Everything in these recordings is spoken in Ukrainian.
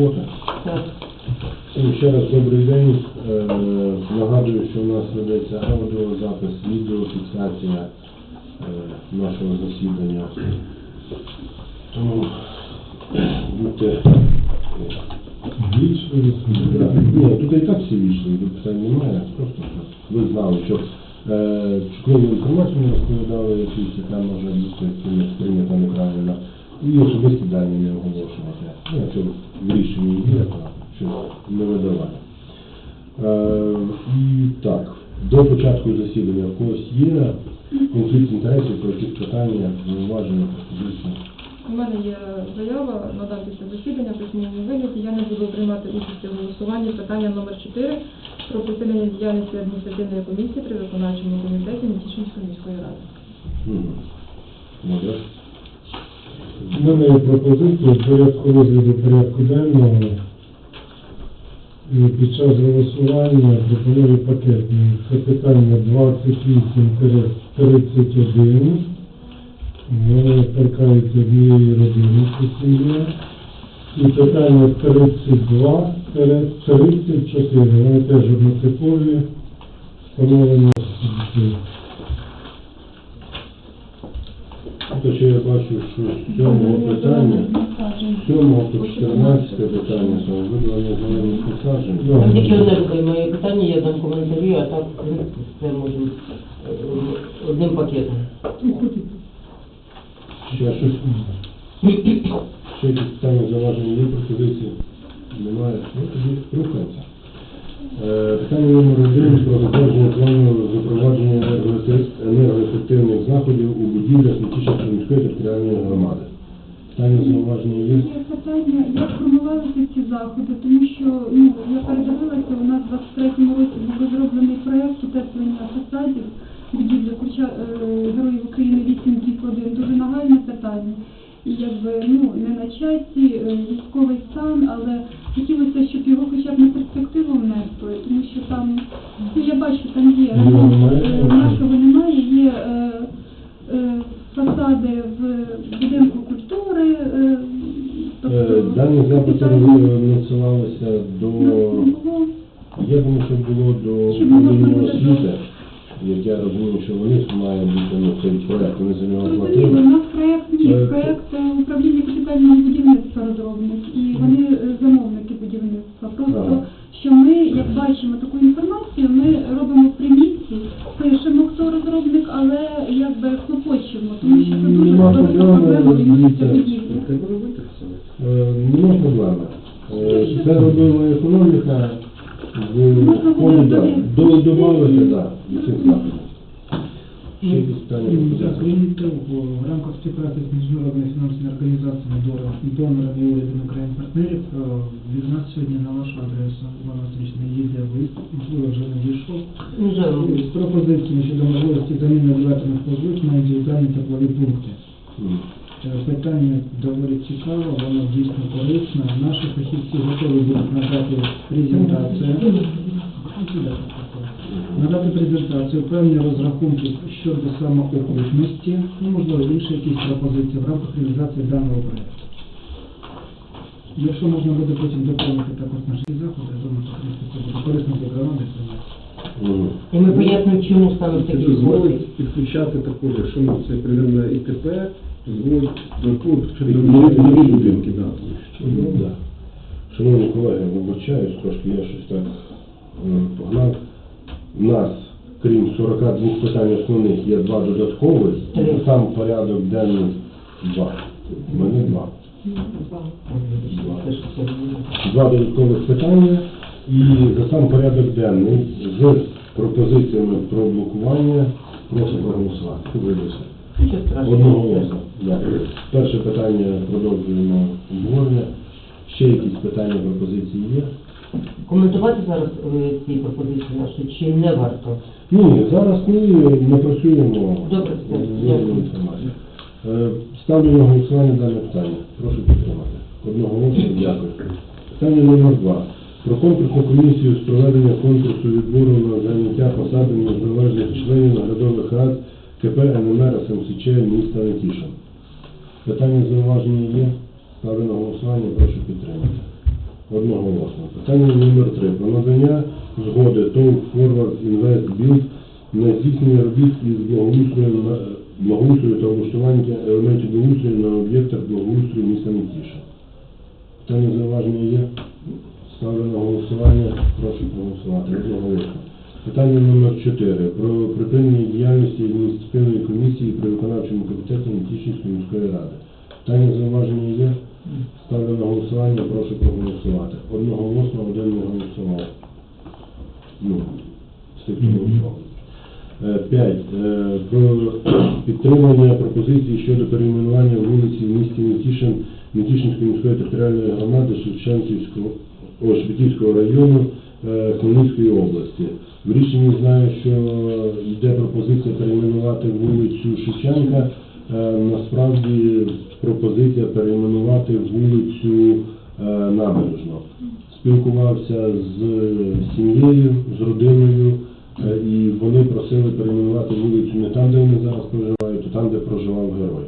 робота. Всім ще раз добрий день. Е, Нагадую, що у нас ведеться аудіозапис, відеофіксація е, нашого засідання. Тому будьте е, Вічливі Ні, тут і так всі війшли, тут питань немає, просто ви знали, що чутливу інформацію не розповідали, якісь, яка може бути прийнята неправильно, і особисті дані не оголошувати. Ну, якщо в рішенні є, то щось не видавати. Е, і так, до початку засідання в когось є конфлікт інтересів, про якісь питання, зауваження, пропозиції. У мене є заява надам після засідання письмовому вигляді. Я не буду приймати участь у голосуванні. Питання номер 4 про посилення діяльності адміністративної комісії при виконавчому комітеті Нетішинської міської ради. Мгм. Добре. У мене пропозиція в порядку розгляду порядку денного. І під час голосування пропоную пакетні. Це питання 28-31. Воно торкається однієї родини Сесілія. І питання 32-34. Вони теж однотипові. Встановлено. То що я бачу, що з цього питання, з цього по 14 питання, це видалення зелених насаджень. Да. Там тільки одне таке моє питання, я дам коментарі, а так, в принципі, все можемо е, одним пакетом. Ще щось, ще якісь питання зауваження є пропозиції? Немає. Ну тоді рухається. Е, Питання номер один про затвердження плану запровадження енергоефективних заходів у будівлях Нетішинської міської територіальної громади. Питання зауваження є? Є питання, як формувалися ці заходи, тому що ну, я передивилася, у нас в 23-му році був розроблений проєкт утеплення фасадів будівлі Курча, е, Героїв України 8 1 дуже нагальне питання. І якби ну не на часі Просто що ми, як бачимо таку інформацію, ми робимо в примітці, пишемо, хто розробник, але якби хлопочемо, тому що це дуже Нема велика проблеми, проблема відноситься дивіться. будівлі. Е, Нема проблеми. Е, Це робила економіка в Можна було ході, да, додати. до додавалося, да, цих заходів. Ще якісь питання Так, пропозиції? крім того, в рамках співпраці з міжнародною фінансовою організацією донором- донорами і урядом України партнерів е, від нас сьогодні на вашу адресу Івана Стрічна їде лист, можливо, вже надійшов, Вже з пропозиціями щодо можливості заміни елеваторних вузлів на індивідуальні теплові пункти. М. Е, Питання доволі цікаве, воно дійсно корисне. Наші фахівці готові будуть надати презентацію. Надати презентацію, певні розрахунки щодо самоокупності, ну, можливо, інші якісь пропозиції в рамках реалізації даного проєкту. Якщо можна буде потім доповнити також наші заходи, я думаю, що це буде корисно для громади. І пояснимо, чому саме такі згоди. підключати також, якщо це примірно ІТП, нові будинки. Ну. Шановні колеги, вибачаюсь, трошки я щось так е, погнав. У нас, крім 42 питань основних, є два додаткових, сам порядок денний два. У мене два. Два додаткових питання і за сам порядок денний з пропозиціями про блокування прошу проголосувати. Нічого страшного. Одноголосно. Дякую. Перше питання продовжуємо обговорення. Ще якісь питання, пропозиції є? Коментувати зараз е, ці пропозиції наші чи не варто? Ні, зараз ми не працюємо. Добре. Е. Е, Ставлю на голосування дане питання. Прошу підтримати. Одноголосно дякую. Питання номер два. Про конкурсну комісію з проведення конкурсу відбору на заняття посади незалежних членів наглядових рад КП НМР СМСЧ міста Нетішин. Питання зауваження є. Ставлю на голосування, прошу підтримати. Одноголосно. Питання номер 3. Про надання згоди ТОВ Forward Invest Build на здійснення робіт із благоустрою, та облаштування елементів благоустрою на об'єктах благоустрою міста Нетіша. Питання зауваження є? Ставлю на голосування. Прошу проголосувати. Одноголосно. Питання номер 4. Про припинення діяльності адміністративної комісії при виконавчому комітеті Нетішинської міської ради. Питання зауваження є? Ставлю на голосування, прошу проголосувати. Одноголосно, один не голосував. Ну, з тих, хто голосував. Е, П'ять. Е, Про підтримання пропозиції щодо перейменування вулиці в місті Нетішин Нетішинської міської територіальної громади Шевченківського Шепетівського району е, Хмельницької області. В рішенні знаю, що йде пропозиція перейменувати вулицю Шевченка. Е, Насправді пропозиція перейменувати вулицю е, Набережну. Спілкувався з сім'єю, з родиною, і вони просили перейменувати вулицю не там, де вони зараз проживають, а там, де проживав герой.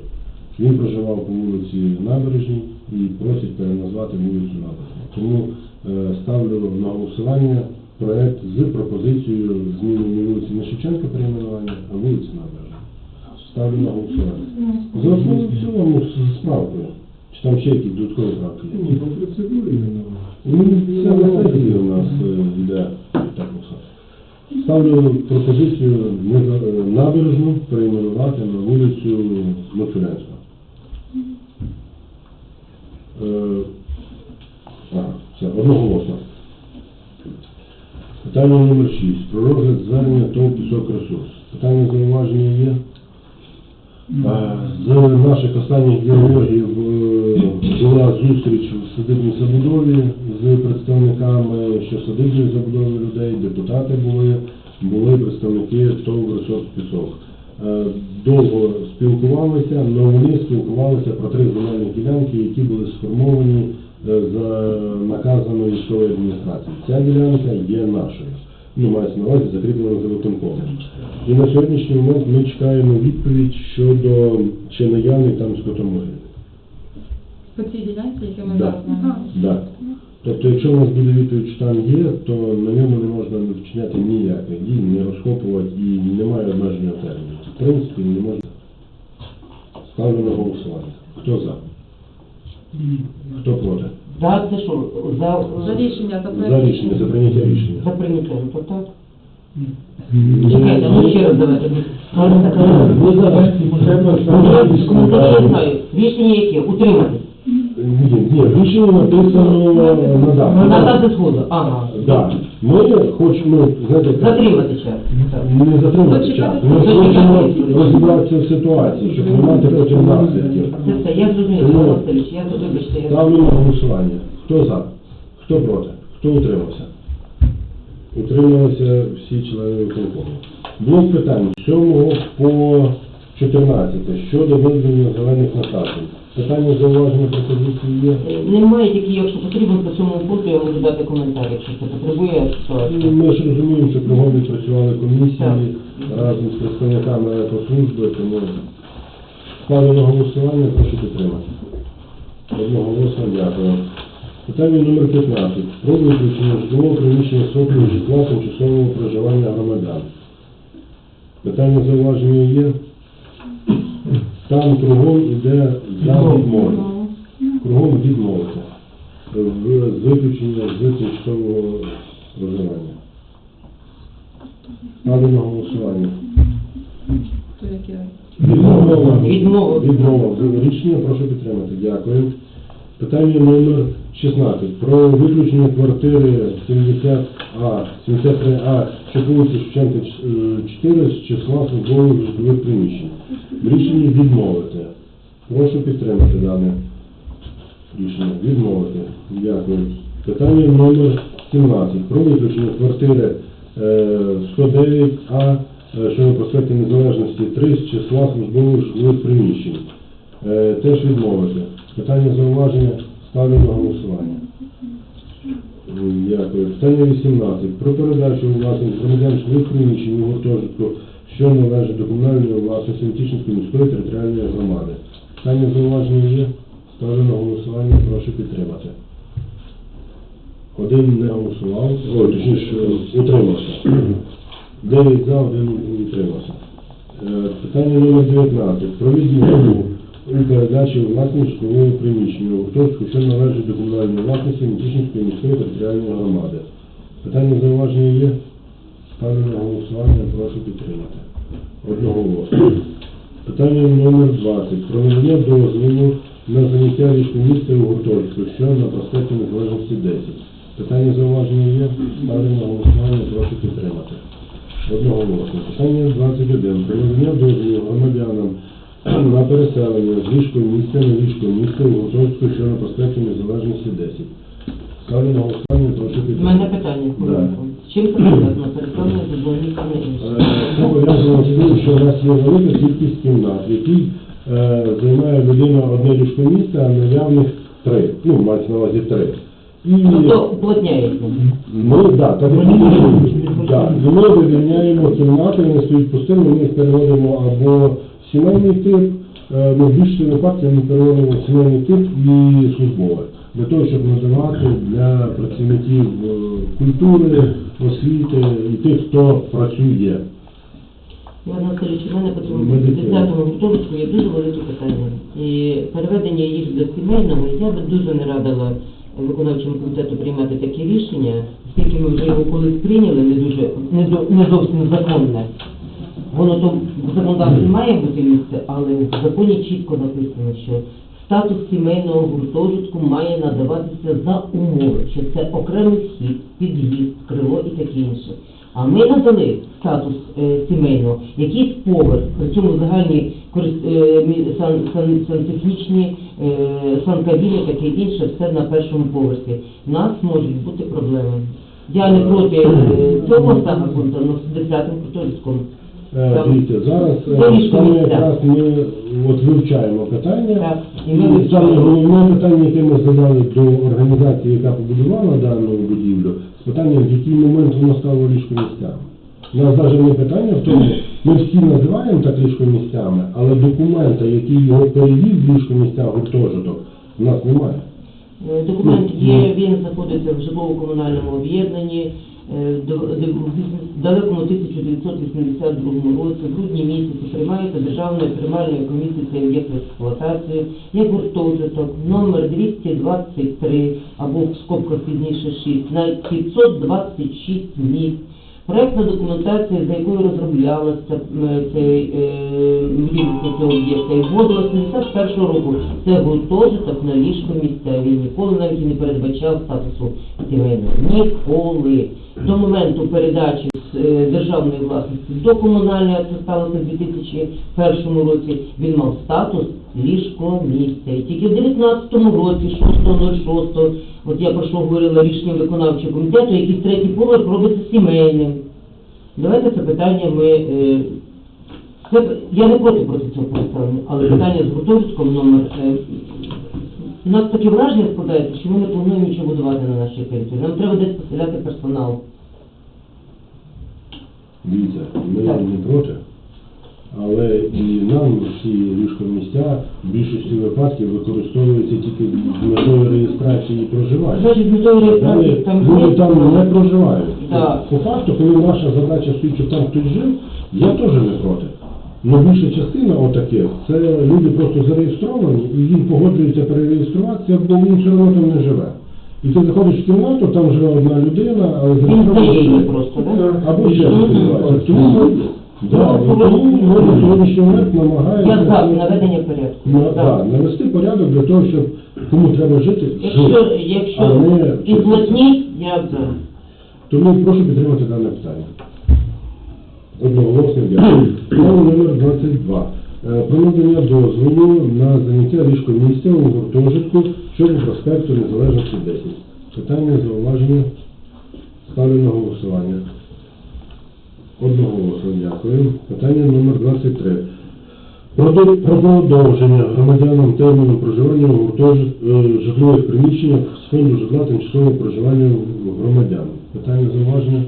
Він проживав по вулиці Набережній і просить переназвати вулицю Набережну. Тому е, ставлю на голосування проект з пропозицією зміни вулиці не Шевченка перейменування, а вулиці Набережної. Ставлю на голосування. За основу в цілому з справкою. Чи там ще якісь додаткові правки є? Ні, по процедурі не Ну, це на сесії у нас е, йде так усе. Ставлю пропозицію е, набережну перейменувати на вулицю Мацулянська. Е, Ага, все, одноголосно. Питання номер 6. Про розгляд звернення ТОВ «Пісок Ресурс». Питання зауваження є? Е, З наших останніх діалогів е, була зустріч в садибній забудові з представниками що садибної забудови людей, депутати були, були представники ТОВ «Ресурс Пісок». Е, Довго спілкувалися, але вони спілкувалися про три земельні ділянки, які були сформовані за наказами військової адміністрації. Ця ділянка є нашою. Ну, мається на увазі закріплена за виконкомом. І на сьогоднішній момент ми чекаємо відповідь щодо чи наявний там скотомогил. По цій ділянці, яку ми зараз маємо. Да. Тобто, якщо у нас буде відповідь, що там є, то на ньому не можна вчиняти ніяких дій, не розкопувати і немає обмеження терміну. В принципі, не можна. Ставлю на голосування. Хто за? Хто проти? За це що? За, За рішення, за проект За рішення, за прийняття рішення. За прийняття, ну то так. Ну, Чекайте, ну ще раз давайте. Ви зараз треба Ну, коментарі я знаю. Рішення яке? Утриматись. Ні, ні, рішення написано надати. Надати згоду. Ага. Да. Ми хочемо, знаєте, Затримати час. не затримати час. Ми хочемо розібратися в ситуації, щоб не мати потім наслідків. Це все, я зрозуміла, Павло Васильович, я тут вибачте, я... Ставлю на голосування. Хто за? Хто проти? Хто утримався? Утрималися всі члени виконкому. Блок питань з 7 по 14 щодо виділення зелених насаджень. Питання зауваження пропозиції є? Е, Немає тільки, якщо потрібно, по цьому пункту я можу дати коментар, якщо це потребує Ну, ситуація. Ми ж розуміємо, що кругом відпрацювали комісії разом з представниками екослужби, тому ставлю на голосування, прошу підтримати. Одноголосно дякую. Питання номер 15. Про виключення житлового приміщення сокою житла тимчасового проживання громадян. Питання зауваження є? Там кругом іде за відмови. Кругом відмовити. З виключення з тимчасового проживання. Ставлю на голосування. Відмова. Відмова. Рішення прошу підтримати. Дякую. Питання номер 16. Про виключення квартири 70А, 73А, що вулиці Шевченка е, 4 з числа службових житлових приміщень. В рішенні відмовити. Прошу підтримати дане рішення. Відмовити. Дякую. Питання номер 17. Про виключення квартири е, 109А, е, що на проспекті Незалежності 3 з числа службових житлових приміщень. Е, Теж відмовити. Питання зауваження ставлю на голосування. Дякую. Питання 18. Про передачу у власність громадян житлових приміщень у гуртожитку, що належить до комунальної власності Античинської міської територіальної громади. Питання зауваження є. Ставлю на голосування, прошу підтримати. один не голосував, ой, точніше, утримався. Дев'ять за, один утримався. Е, Питання номер 19. Про відмову у передачі власність житлового приміщення у гуртожитку, що належить до комунальної власності Нетішинської міської територіальної громади. Питання зауваження є? Ставлю на голосування, прошу підтримати. Одноголосно. Питання номер 20. Про надання дозволу на заняття ліжкого у гуртожитку, що на проспекті Незалежності 10. Питання зауваження є? Ставлю на голосування, прошу підтримати. Одноголосно. Питання 21. Про надання дозволу громадянам на переселення з ліжкого місця на ліжко місце у гуртожитку, що на проспекті Незалежності 10. Ставлю на голосування, прошу У підтримати. мене питання. Да. З чим це пов'язано? Переставлення з одного місця на інше. Е, Це пов'язано з тим, що у нас є велика кількість кімнат, в якій е, займає людина одне ліжко місце, а наявних три. Ну, мається на увазі три. І Тобто уплотняється. ми, да, так, як і да, і ми вивільняємо кімнати, вони стоять пустими, ми їх переводимо або сімейний тип, е, ну, в більшості випадків ми переводимо в сімейний тип і службовий. Для того, щоб надавати для працівників е, культури, освіти і тих, хто працює. Іван Васильович, у мене по цьому Медицина. 10-му гуртожитку є дуже велике питання. І переведення їх до сімейного, я би дуже не радила виконавчому комітету приймати такі рішення, оскільки ми вже його колись прийняли, не дуже не зовсім законне. Воно то в законодавстві має бути місце, але в законі чітко написано, що статус сімейного гуртожитку має надаватися за умови, що це окремий вхід, під'їзд, крило і таке інше. А ми надали статус е, сімейного, якийсь поверх, при цьому загальні е, сан, сан, сантехнічні е, санкабіни, таке інше, все на першому поверсі. У нас можуть бути проблеми. Я не проти е, цього статусу, але з 10-м гуртожитком. Е, Дивіться, зараз е, саме якраз ми от вивчаємо питання. Так, і ми І вивчаємо. саме головне питання, яке ми задали до організації, яка побудувала дану будівлю, з питанням, в який момент воно стало ліжко місцями. У нас навіть не питання в тому, ми всі називаємо так ліжко місцями, але документа, який його перевів в ліжко місця гуртожиток, у нас немає. Е, Документ є, він знаходиться в житлово-комунальному об'єднанні. Е, В далекому 1982 році, в грудні місяці, приймається Державною приймальною комісією з об'єкт експлуатації, як гуртожиток номер 223 або в скобках пізніше 6 на 526 місць. Проектна документація, за якою розроблялася цей е, цього об'єкта, і вводилася з 71 року. Це гуртожиток на ліжко місця. Він ніколи навіть не передбачав статусу сімейного. Ніколи. До моменту передачі з е, державної власності до комунальної, а це сталося в 2001 році, він мав статус ліжко місця. І тільки в 19 році, 6.06, от я про що говорила рішенням виконавчого комітету, якийсь третій поверх робиться сімейним. Давайте це питання ми. е, я не проти проти цього поставлення, але питання з гуртожитком номер. У нас таке враження складається, що ми не плануємо нічого будувати на нашій території. Нам треба десь поселяти персонал. Дивіться, ми Так. не проти, але і нам всі ліжко місця в більшості випадків використовуються тільки з метою реєстрації і проживання. Значить, з метою реєстрації Далі там люди там не проживають. Так. По факту, коли наша задача стоїть, щоб там хтось жив, я теж не проти. Ну більша частина отаких, це люди просто зареєстровані і їм погоджується перереєструватися, бо він все одно там не живе. І ти заходиш в кімнату, там живе одна людина, але зареєстрована просто. Або ще. Тому на сьогоднішній момент намагаємося наведення порядку. навести порядок для того, щоб кому треба жити, Якщо, жити. Якщо не і плотніть, я за. Тому прошу підтримати дане питання. Одноголосно дякую. Право номер 22. Е, Про надання дозволу на заняття ліжко місця у гуртожитку щодо проспекту Незалежності 10. Питання, зауваження. Ставлю на голосування. Одноголосно дякую. Питання номер 23. Про продовження громадянам терміну проживання у гуртожит- е, житлових приміщеннях з фонду житла тимчасового проживання громадян. Питання зауваження?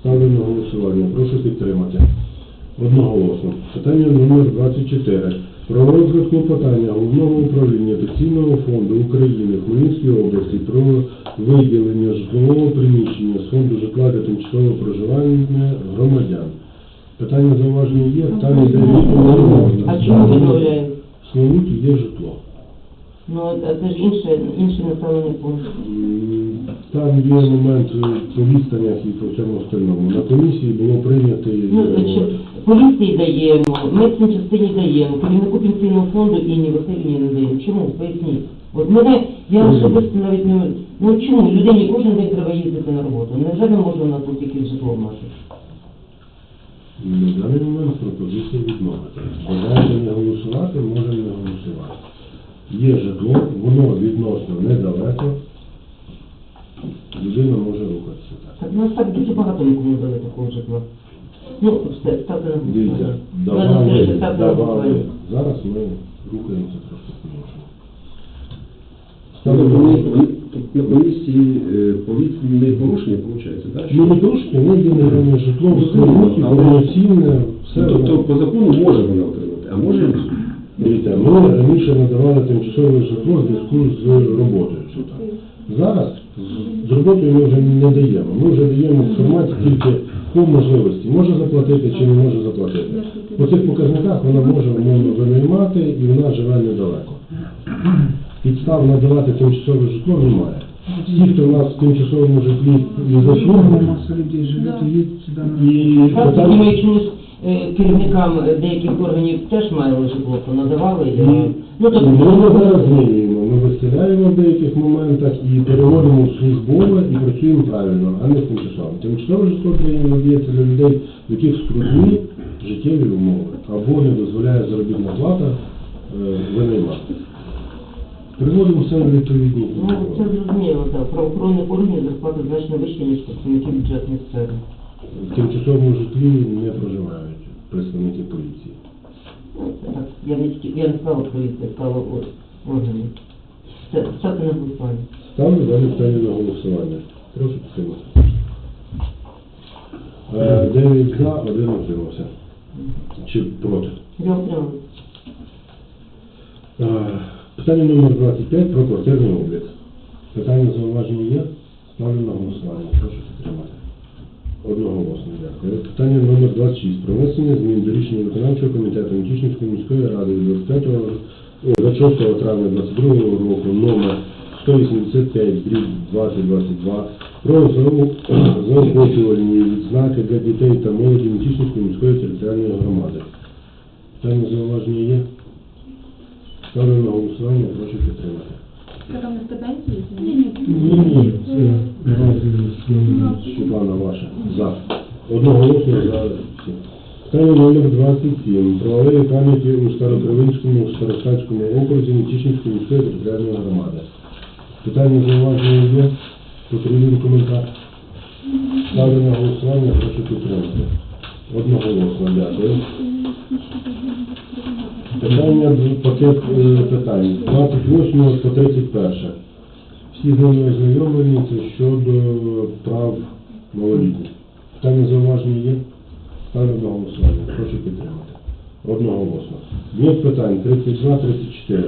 Ставлю на голосування. Прошу підтримати. Одноголосно. Питання номер 24. Про розгляд клопотання Головного управління Пенсійного фонду України в Хмельницькій області про виділення житлового приміщення з фонду житла для тимчасового проживання громадян. Питання зауваження є, там йде відповідь. А чому відмовляють? В є житло. Ну, а це ж інше, інший населений пункт. Там є момент по відстанях і по всьому остальному. На комісії було прийнято Ну, значить, поліції даємо, медичній частині даємо, керівнику пенсійного фонду Інні Васильівні не даємо. Чому? Поясніть. От мене, я особисто навіть не... Ну чому? Людині кожен день треба їздити на роботу. Невже не можна на тут тільки житло мати? на даний момент пропозиція відмовити. Бажаєте не голосувати, можемо не голосувати. Є житло, воно відносно недалеко. Людина може рухатися так. Так у нас так дуже багато нікому дали такого житла. Ну, все, ставте на Дивіться, давали, все, ставте на давали. Зараз ми рухаємося трошки по-іншому. На комісії е, повітряне порушення, виходить, так? Ну, не порушення, ми є нерівне житло, в Славуті, повноцінне, все. Тобто по закону може вона отримати, а може. Дивіться, ми раніше надавали тимчасове житло в зв'язку з роботою сюди. Зараз з- роботою ми вже не даємо. Ми вже даємо в форматі тільки по можливості. Може заплатити чи не може заплатити. По цих показниках вона може умовно винаймати і вона живе недалеко. Підстав надавати тимчасове житло немає. Ті, хто в нас в тимчасовому житлі і заслуговує, Маса людей живет и едет сюда на... і питання- керівникам е, деяких органів теж мали житло, то надавали. я- Ні. Ну, тобто, Ми його зараз змінюємо. Ми виселяємо в деяких моментах і переводимо в службове і працюємо правильно, а не тимчасово. Тимчасове житло країни надається для людей, в яких скрутні життєві умови або не дозволяє заробітна плата е, винаймати. Приводимо все в відповідні Ну, це зрозуміло, так. Правоохоронних органів зарплата значно вища, ніж працівників бюджетних сфер. В тимчасовому житлі не проживають представники поліції. Я не я не поліція, я сказала. Все, ставте на голосування. Ставлю далі питання на голосування. Прошу підтримати. Е, Дев'ять за, один утримався. Чи проти? Я отримала. Е, Питання номер 25 про квартирний облік. Питання зауваження є? Ставлю на голосування. Прошу підтримати. Одноголосно, дякую. Питання номер 26. Про внесення змін до рішення виконавчого комітету Нетішинської міської ради від 26 травня 22 року номер 185 дріб 2022 про заохочувальні відзнаки для дітей та молоді Нетішинської міської територіальної громади. Питання зауваження є? Ставлю на голосування, прошу підтримати. Це там не стипендії? Ні, ні. Ні, ні, Одноголосно за всі. Питання номер 27. Про пам'яті у Старокривинському Старостатському окрузі Нетішинської міської територіальної громади. Питання зауваження є? Потрібен коментар? Ставлю на голосування, прошу підтримати. Одноголосно, дякую. Питання, пакет е, питань. 28 по 31. Всі з ними ознайомлені, це щодо прав малолітніх. Питання зауваження є? Ставлю на голосування. Прошу підтримати. Одноголосно. Блок питань 32-34.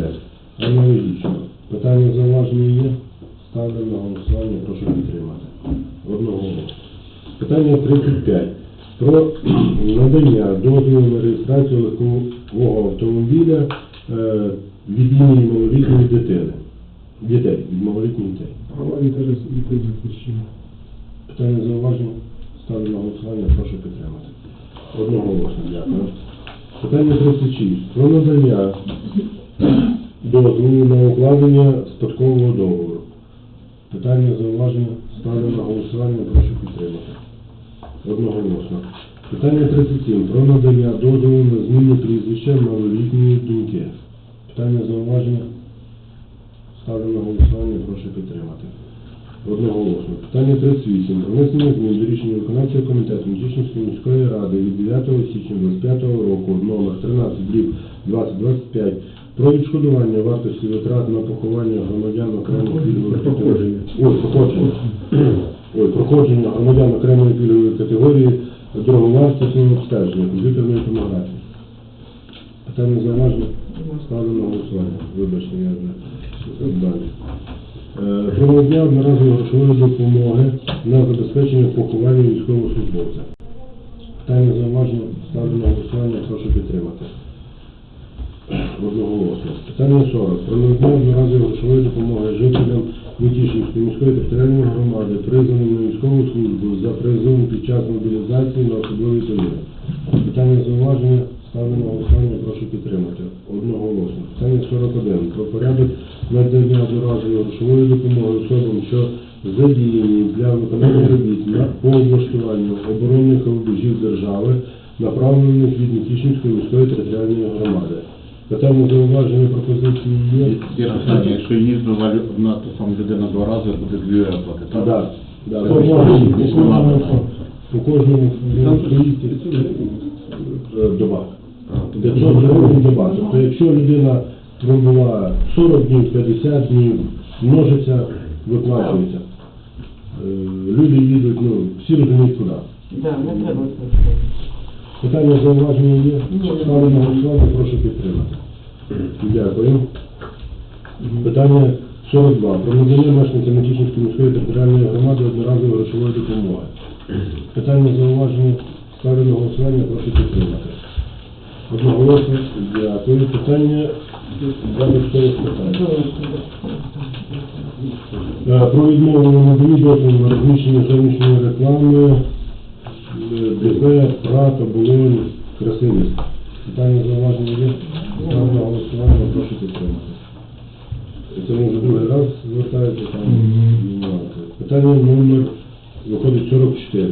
Аналогічно. Питання зауваження є? Ставлю на голосування. Прошу підтримати. Одноголосно. Питання 35. Про надання дозволу на реєстрацію легкового автомобіля е, від імені малолітньої дитини. Дітей, від малолітніх дітей. Питання зауваження? Ставлю на голосування, прошу підтримати. Одноголосно, дякую. Питання 36. Про надання дозволу на укладення спадкового договору. Питання зауваження? Ставлю на голосування, прошу підтримати. Одноголосно. Питання 37. Про надання дозволу на зміну прізвища малолітньої доньки. Питання зауваження? Ставлю на голосування, прошу підтримати. Одноголосно. Питання 38. Про внесення змін до рішення виконавчого комітету Міжичівської міської ради від 9 січня 25 року номер 13 дріб 2025 про відшкодування вартості витрат на поховання громадян окремих пільгових категорій. Ой, проходження. Ой, проходження громадян окремої пільгової категорії дороговартісного обстеження комп'ютерної томографії. Питання зауваження? Ставлю на голосування. Вибачте, я вже далі. Е, надання одноразової грошової допомоги на забезпечення поховання військовослужбовця. Питання зауваження ставлю на голосування, прошу підтримати. Одноголосно. Питання 40. Про надання одноразової грошової допомоги жителям Мітішинської міської територіальної громади, призваним на військову службу за призовом під час мобілізації на особливий період. Питання зауваження ставлю на голосування, прошу підтримати. Одноголосно. Питання 41. Про порядок надання одноразової грошової допомоги особам, що задіяні для виконання робіт на по облаштуванню оборонних рубежів держави, направлених від Мітішинської міської територіальної громади. Питання зауваження пропозиції є? Є питання, якщо їздила лю- одна та сама людина два рази, буде дві виплати, Так, так? да, По по кожному- По кожному Там стоїть е, доба. 500 гривень доба. Тобто, якщо людина пробула 40 днів, 50 днів, множиться, виплачується. Е, Люди їдуть, ну, всі розуміють куди. Да, не треба це. Питання зауваження є? Ставлю на голосування, прошу підтримати. Дякую. Питання 42. Про надання мешканцям Микішинської міської територіальної громади одноразової грошової допомоги. Питання зауваження ставлю на голосування, прошу підтримати. Одноголосно дякую. Питання питань. Е, Про відмову на наданні дозволу на розміщення зовнішньої реклами е, ДП, Прат, Оболонь, Красивість. Питання зауваження є? Ставлю на голосування, прошу підтримати. Це ми вже другий раз звертається там. нюанси. Питання номер виходить 44.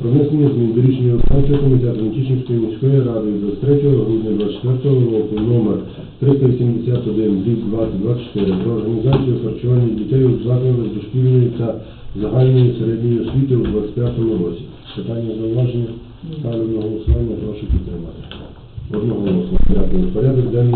Про внесення змін до рішення виконавчого комітету Нетішинської міської ради від 23 грудня 2024 року номер 381 рік 2024 про організацію харчування дітей у закладах дошкільної та загальної середньої освіти у 2025 році. Питання зауваження ставлю на голосування, прошу підтримати. Одноголосно. Дякую. Порядок денний